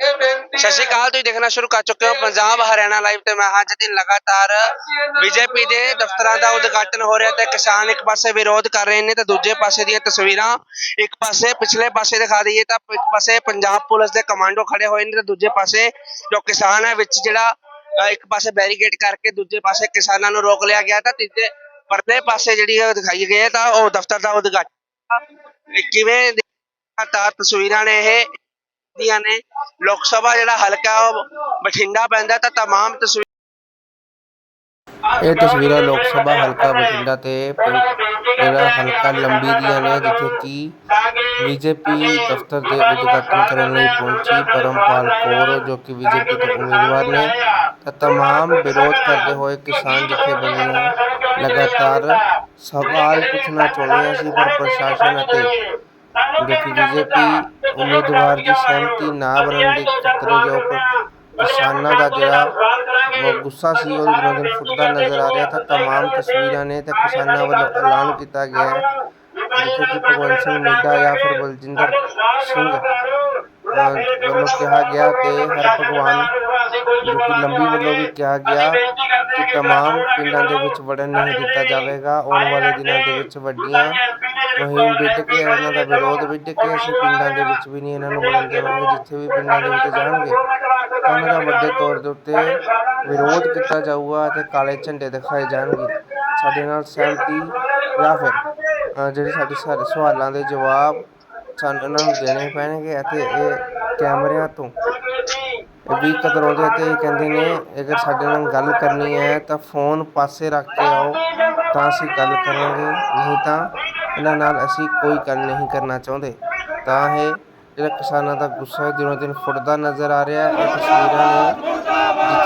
ਸਤਿ ਸ਼੍ਰੀ ਅਕਾਲ ਤੁਸੀਂ ਦੇਖਣਾ ਸ਼ੁਰੂ ਕਰ ਚੁੱਕੇ ਹੋ ਪੰਜਾਬ ਹਰਿਆਣਾ ਲਾਈਵ ਤੇ। ਮੈਂ ਹਾਂ ਜਤਿਨ ਲਗਾਤਾਰ ਬੀਜੇਪੀ ਦੇ ਦਫ਼ਤਰਾਂ ਦਾ ਉਦਘਾਟਨ ਹੋ ਰਿਹਾ ਤੇ ਕਿਸਾਨ ਇੱਕ ਪਾਸੇ ਵਿਰੋਧ ਕਰ ਰਹੇ ਨੇ ਤੇ ਦੂਜੇ ਪਾਸੇ ਦੀਆਂ ਤਸਵੀਰਾਂ ਇੱਕ ਪਾਸੇ ਪਿਛਲੇ ਪਾਸੇ ਦਿਖਾ ਦਈਏ ਤਾਂ ਇੱਕ ਪਾਸੇ ਪੰਜਾਬ ਪੁਲਿਸ ਦੇ ਕਮਾਂਡੋ ਖੜੇ ਹੋਏ ਨੇ ਤੇ ਦੂਜੇ ਪਾਸੇ ਜੋ ਕਿਸਾਨ ਹੈ ਵਿੱਚ ਜਿਹੜਾ ਇੱਕ ਪਾਸੇ ਬੈਰੀਕੇਡ ਕਰਕੇ ਦੂਜੇ ਪਾਸੇ ਕਿਸਾਨਾਂ ਨੂੰ ਰੋਕ ਲਿਆ ਗਿਆ ਤਾਂ ਤੀਜੇ ਪਰਲੇ ਪਾਸੇ ਜਿਹੜੀ ਦਿਖਾਈ ਗਈ ਹੈ ਤਾਂ ਉਹ ਦਫ਼ਤਰ ਦਾ ਉਦਘਾਟਨ। ਕਿਵੇਂ ਲਗਾਤਾਰ ਤਸਵੀਰਾਂ ਨੇ ਇਹ ਦੀਆਂ ਨੇ ਲੋਕ ਸਭਾ ਜਿਹੜਾ ਹਲਕਾ ਉਹ ਬਠਿੰਡਾ ਪੈਂਦਾ ਤਾਂ तमाम ਤਸਵੀਰ ਇਹ ਤਸਵੀਰਾਂ ਲੋਕ ਸਭਾ ਹਲਕਾ ਬਠਿੰਡਾ ਤੇ ਪਿੰਡ ਜਿਹੜਾ ਹਲਕਾ ਲੰਬੀ ਦੀਆਂ ਨੇ ਜਿੱਥੇ ਕਿ ਬੀਜੇਪੀ ਦਫ਼ਤਰ ਦੇ ਉਦਘਾਟਨ ਕਰਨ ਲਈ ਪਹੁੰਚੀ ਪਰਮਪਾਲ ਕੌਰ ਜੋ ਕਿ ਬੀਜੇਪੀ ਤੋਂ ਉਮੀਦਵਾਰ ਨੇ ਤਾਂ तमाम ਵਿਰੋਧ ਕਰਦੇ ਹੋਏ ਕਿਸਾਨ ਜਥੇਬੰਦੀਆਂ ਲਗਾਤਾਰ ਸਵਾਲ ਪੁੱਛਣਾ ਚਾਹੁੰਦੀਆਂ ਸੀ ਪਰ ਪ੍ਰਸ਼ਾਸਨ ਅਤੇ ਜੋ ਕਿ ਬੀਜੇਪੀ ਉਮੀਦਵਾਰ ਦੀ ਸਹਿਮਤੀ ਨਾ ਬਣਨ ਦੇ ਚੱਕਰ ਜੋ ਪ- ਕਿਸਾਨਾਂ ਦਾ ਜਿਹੜਾ ਉਹ ਗੁੱਸਾ ਸੀ ਉਹ ਦਿਨੋਂ ਦਿਨ ਫੁੱਟਦਾ ਨਜ਼ਰ ਆ ਰਿਹਾ ਤਾਂ तमाम ਤਸਵੀਰਾਂ ਨੇ ਤਾਂ ਕਿਸਾਨਾਂ ਵੱਲੋਂ ਐਲਾਨ ਕੀਤਾ ਗਿਆ ਹੈ ਜਿੱਥੇ ਕਿ ਭਗਵੰਤ ਸਿੰਘ ਮੇਡਾ ਜਾਂ ਫਿਰ ਬਲਜਿੰਦਰ ਸਿੰਘ ਅਹ, ਵੱਲੋਂ ਕਿਹਾ ਗਿਆ ਤੇ ਹਰ ਭਗਵਾਨ ਜੋ ਕਿ ਲੰਬੀ ਵੱਲੋਂ ਵੀ ਕਿਹਾ ਗਿਆ ਕਿ तमाम ਪਿੰਡਾਂ ਦੇ ਵਿੱਚ ਵੜਨ ਨਹੀਂ ਦਿੱਤਾ ਜਾਵੇਗਾ ਆਉਣ ਵਾਲੇ ਦਿਨਾਂ ਦੇ ਵਿੱਚ ਵੱਡੀਆਂ ਮੁਹਿੰਮ ਵਿੱਢ ਕੇ ਉਹਨਾਂ ਦਾ ਵਿਰੋਧ ਵਿੱਢ ਕੇ ਅਸੀਂ ਪਿੰਡਾਂ ਦੇ ਵਿੱਚ ਵੀ ਨਹੀਂ ਇਹਨਾਂ ਨੂੰ ਵੜਨ ਦੇਵਾਂਗੇ ਜਿੱਥੇ ਵੀ ਪਿੰਡਾਂ ਦੇ ਵਿੱਚ ਜਾਣਗੇ ਤਾਂ ਉਹਨਾਂ ਦਾ ਵੱਡੇ ਤੌਰ ਦੇ ਉੱਤੇ ਵਿਰੋਧ ਕੀਤਾ ਜਾਊਗਾ ਅਤੇ ਕਾਲੇ ਝੰਡੇ ਦਿਖਾਏ ਜਾਣਗੇ ਸਾਡੇ ਨਾਲ ਸਹਿਮਤੀ ਜਾਂ ਫਿਰ ਅਹ, ਜਿਹੜੇ ਸਾਡੇ ਸਾਰੇ ਸਵਾਲਾਂ ਦੇ ਜਵਾਬ ਸਾਨੂੰ ਇਹਨਾਂ ਨੂੰ ਦੇਣੇ ਪੈਣਗੇ ਅਤੇ ਇਹ ਕੈਮਰਿਆਂ ਤੋਂ। ਵੀ ਕਤਰਾਉਂਦੇ ਅਤੇ ਇਹ ਕਹਿੰਦੇ ਨੇ, ਅਗਰ ਸਾਡੇ ਨਾਲ ਗੱਲ ਕਰਨੀ ਹੈ ਤਾਂ ਫੋਨ ਪਾਸੇ ਰੱਖ ਕੇ ਆਓ, ਤਾਂ ਅਸੀਂ ਗੱਲ ਕਰਾਂਗੇ। ਨਹੀਂ ਤਾਂ ਇਹਨਾਂ ਨਾਲ ਅਸੀਂ ਕੋਈ ਗੱਲ ਨਹੀਂ ਕਰਨਾ ਚਾਹੁੰਦੇ। ਤਾਂ ਇਹ ਜਿਹੜਾ ਕਿਸਾਨਾਂ ਦਾ ਗੁੱਸਾ ਦਿਨੋਂ ਦਿਨ ਫੁੱਟਦਾ ਨਜ਼ਰ ਆ ਰਿਹਾ ਹੈ। ਇਹ ਤਸਵੀਰਾਂ ਨੇ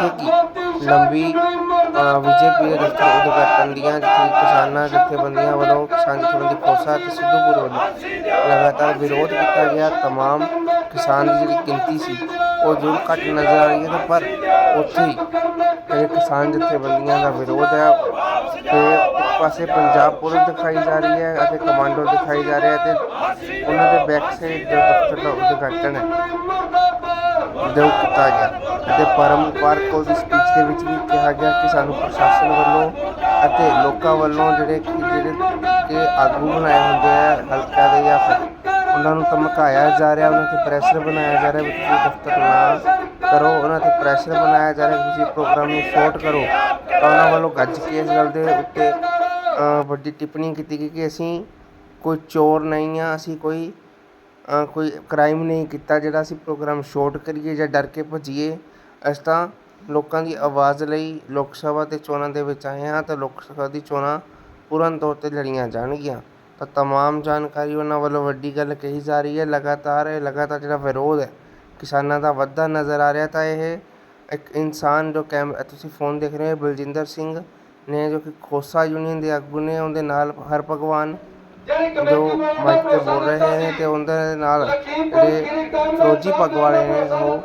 ਜਿੱਥੇ ਕਿ ਲੰਬੀ ਬੀਜੇਪੀ ਦੇ ਦਫ਼ਤਰ ਉਦਘਾਟਨ ਦੀਆਂ ਜਿੱਥੇ ਕਿਸਾਨਾਂ ਜਥੇਬੰਦੀਆਂ ਵੱਲੋਂ ਕਿਸਾਨ ਜਥੇਬੰਦੀ ਖੋਸਾ ਅਤੇ ਸਿੱਧੂਪੁਰ ਵੱਲੋਂ ਲਗਾਤਾਰ ਵਿਰੋਧ ਕੀਤਾ ਗਿਆ तमाम ਕਿਸਾਨ ਦੀ ਜਿਹੜੀ ਗਿਣਤੀ ਸੀ ਉਹ ਜ਼ਰੂਰ ਘੱਟ ਨਜ਼ਰ ਆ ਰਹੀ ਹੈ ਤਾਂ ਪਰ ਉੱਥੇ ਹੀ ਜਿਹੜੇ ਕਿਸਾਨ ਜਥੇਬੰਦੀਆਂ ਦਾ ਵਿਰੋਧ ਹੈ ਤੇ ਇੱਕ ਪਾਸੇ ਪੰਜਾਬ ਪੁਲਿਸ ਦਿਖਾਈ ਜਾ ਰਹੀ ਹੈ ਅਤੇ ਕਮਾਂਡੋ ਦਿਖਾਈ ਜਾ ਰਿਹਾ ਹੈ ਤੇ ਉਹਨਾਂ ਦੇ ਬੈਕ ਸਾਈਡ ਜੋ ਦਫ਼ਤਰ ਦਾ ਉਦਘਾਟਨ ਹੈ ਜੋ ਕੀਤਾ ਗਿਆ ਅਤੇ ਪਰਮ ਪਾਰਕੋ ਦੀ ਸਪੀਚ ਦੇ ਵਿੱਚ ਵੀ ਕਿਹਾ ਗਿਆ ਕਿ ਸਾਨੂੰ ਪ੍ਰਸ਼ਾਸਨ ਵੱਲੋਂ ਅਤੇ ਲੋਕਾਂ ਵੱਲੋਂ ਜਿਹੜੇ ਕਿ ਜਿਹੜੇ ਕਿ ਆਗੂ ਬਣਾਏ ਹੁੰਦੇ ਆ ਹਲਕਾ ਦੇ ਜਾਂ ਫਿਰ ਉਹਨਾਂ ਨੂੰ ਧਮਕਾਇਆ ਜਾ ਰਿਹਾ, ਉਹਨਾਂ ਤੇ ਪ੍ਰੈਸ਼ਰ ਬਣਾਇਆ ਜਾ ਰਿਹਾ ਵੀ ਤੁਸੀਂ ਦਫ਼ਤਰ ਨਾ ਕਰੋ, ਉਹਨਾਂ ਤੇ ਪ੍ਰੈਸ਼ਰ ਬਣਾਇਆ ਜਾ ਰਿਹਾ ਤੁਸੀਂ ਪ੍ਰੋਗਰਾਮ ਨੂੰ ਸ਼ੋਰਟ ਕਰੋ, ਤਾਂ ਉਹਨਾਂ ਵੱਲੋਂ ਗੱਜ ਕੇ ਇਸ ਗੱਲ ਦੇ ਉੱਤੇ ਵੱਡੀ ਟਿੱਪਣੀ ਕੀਤੀ ਗਈ ਕਿ ਅਸੀਂ ਕੋਈ ਚੋਰ ਨਹੀਂ ਆ, ਅਸੀਂ ਕੋਈ ਕੋਈ ਕ੍ਰਾਈਮ ਨਹੀਂ ਕੀਤਾ ਜਿਹੜਾ ਅਸੀਂ ਪ੍ਰੋਗਰਾਮ ਸ਼ੋਰਟ ਕਰੀਏ ਜਾਂ ਡਰ ਕੇ ਭੱਜੀਏ। ਇਸ ਤਾਂ ਲੋਕਾਂ ਦੀ ਆਵਾਜ਼ ਲਈ ਲੋਕ ਸਭਾ ਦੇ ਚੋਣਾਂ ਦੇ ਵਿੱਚ ਆਏ ਹਾਂ ਤਾਂ ਲੋਕ ਸਭਾ ਦੀ ਚੋਣਾਂ ਪੂਰਨ ਤੌਰ 'ਤੇ ਲੜੀਆਂ ਜਾਣਗੀਆਂ। ਤਾਂ ਤਮਾਮ ਜਾਣਕਾਰੀ ਉਹਨਾਂ ਵੱਲੋਂ ਵੱਡੀ ਗੱਲ ਕਹੀ ਜਾ ਰਹੀ ਹੈ। ਲਗਾਤਾਰ ਇਹ ਲਗਾਤਾਰ ਜਿਹੜਾ ਵਿਰੋਧ ਹੈ, ਕਿਸਾਨਾਂ ਦਾ ਵੱਧਦਾ ਨਜ਼ਰ ਆ ਰਿਹਾ ਤਾਂ ਇਹ ਇੱਕ ਇਨਸਾਨ ਜੋ ਕੈਮਰਾ ਤੁਸੀਂ ਫੋਨ ਦੇਖ ਰਹੇ ਹੋ, ਬਲਜਿੰਦਰ ਸਿੰਘ ਨੇ ਜੋ ਕਿ ਖੋਸਾ ਯੂਨੀਅਨ ਦੇ ਆਗੂ ਨੇ, ਉਹਦੇ ਨਾਲ ਹਰ ਭਗਵਾਨ ਜੋ ਮਾਈਕ ਤੇ ਬੋਲ ਰਹੇ ਨੇ ਤੇ ਉਹਦੇ ਨਾਲ ਜਿਹੜੇ ਫਰੋਜੀ ਪੱਗ ਵਾਲੇ ਨੇ ਉਹ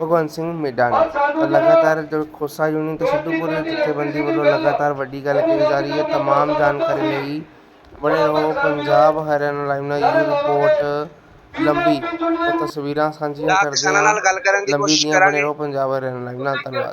ਭਗਵੰਤ ਸਿੰਘ ਮੇਡਾ ਨੇ ਤਾਂ ਲਗਾਤਾਰ ਜੋ ਖੋਸਾ ਯੂਨੀਅਨ ਤੇ ਸਿੱਧੂਪੁਰ ਜਥੇਬੰਦੀ ਵੱਲੋਂ ਲਗਾਤਾਰ ਵੱਡੀ ਗੱਲ ਕਹੀ ਜਾ ਰਹੀ ਹੈ तमाम ਜਾਣਕਾਰੀ ਲਈ ਬਣੇ ਰਹੋ ਪੰਜਾਬ ਹਰਿਆਣਾ ਲਾਈਵ ਨਾਲ ਇਹ ਰਿਪੋਰਟ ਲੰਬੀ ਤੇ ਤਸਵੀਰਾਂ ਸਾਂਝੀਆਂ ਕਰਦੇ ਕਿਸਾਨਾਂ ਨਾਲ ਗੱਲ ਕਰਨ ਦੀ ਲੰਬੀ ਕੋਸ਼ਿਸ਼ ਦੀਆਂ ਬਣੇ ਕਰਾਂਗੇ ਰਹੋ ਪੰਜਾਬ ਹਰਿਆਣਾ ਲਾਈਵ ਨਾਲ ਧੰਨਵਾਦ